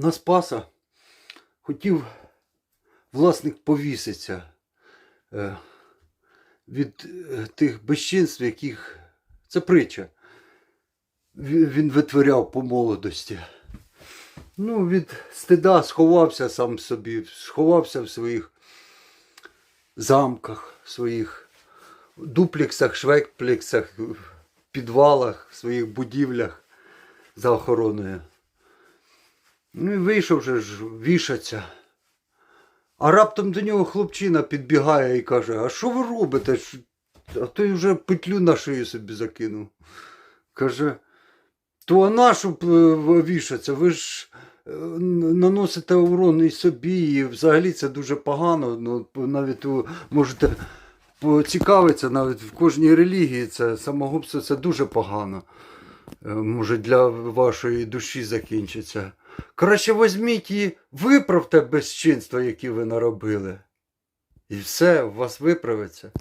на Спаса хотів власник повіситься е, від е, тих безчинств, яких це притча. Він витворяв по молодості. Ну, від стида сховався сам собі, сховався в своїх замках, в своїх дуплексах, швейкплексах, підвалах, в своїх будівлях за охороною. Ну і вийшов же ж вішаться. А раптом до нього хлопчина підбігає і каже: А що ви робите? А той вже петлю на шию собі закинув. Каже, то а на що вішаться? Ви ж е, наносите урон і собі, і взагалі це дуже погано. Ну, навіть можете поцікавитися, навіть в кожній релігії це самогубство це дуже погано. Е, Може, для вашої душі закінчиться. Краще візьміть і виправте безчинства, які ви наробили. І все, у вас виправиться.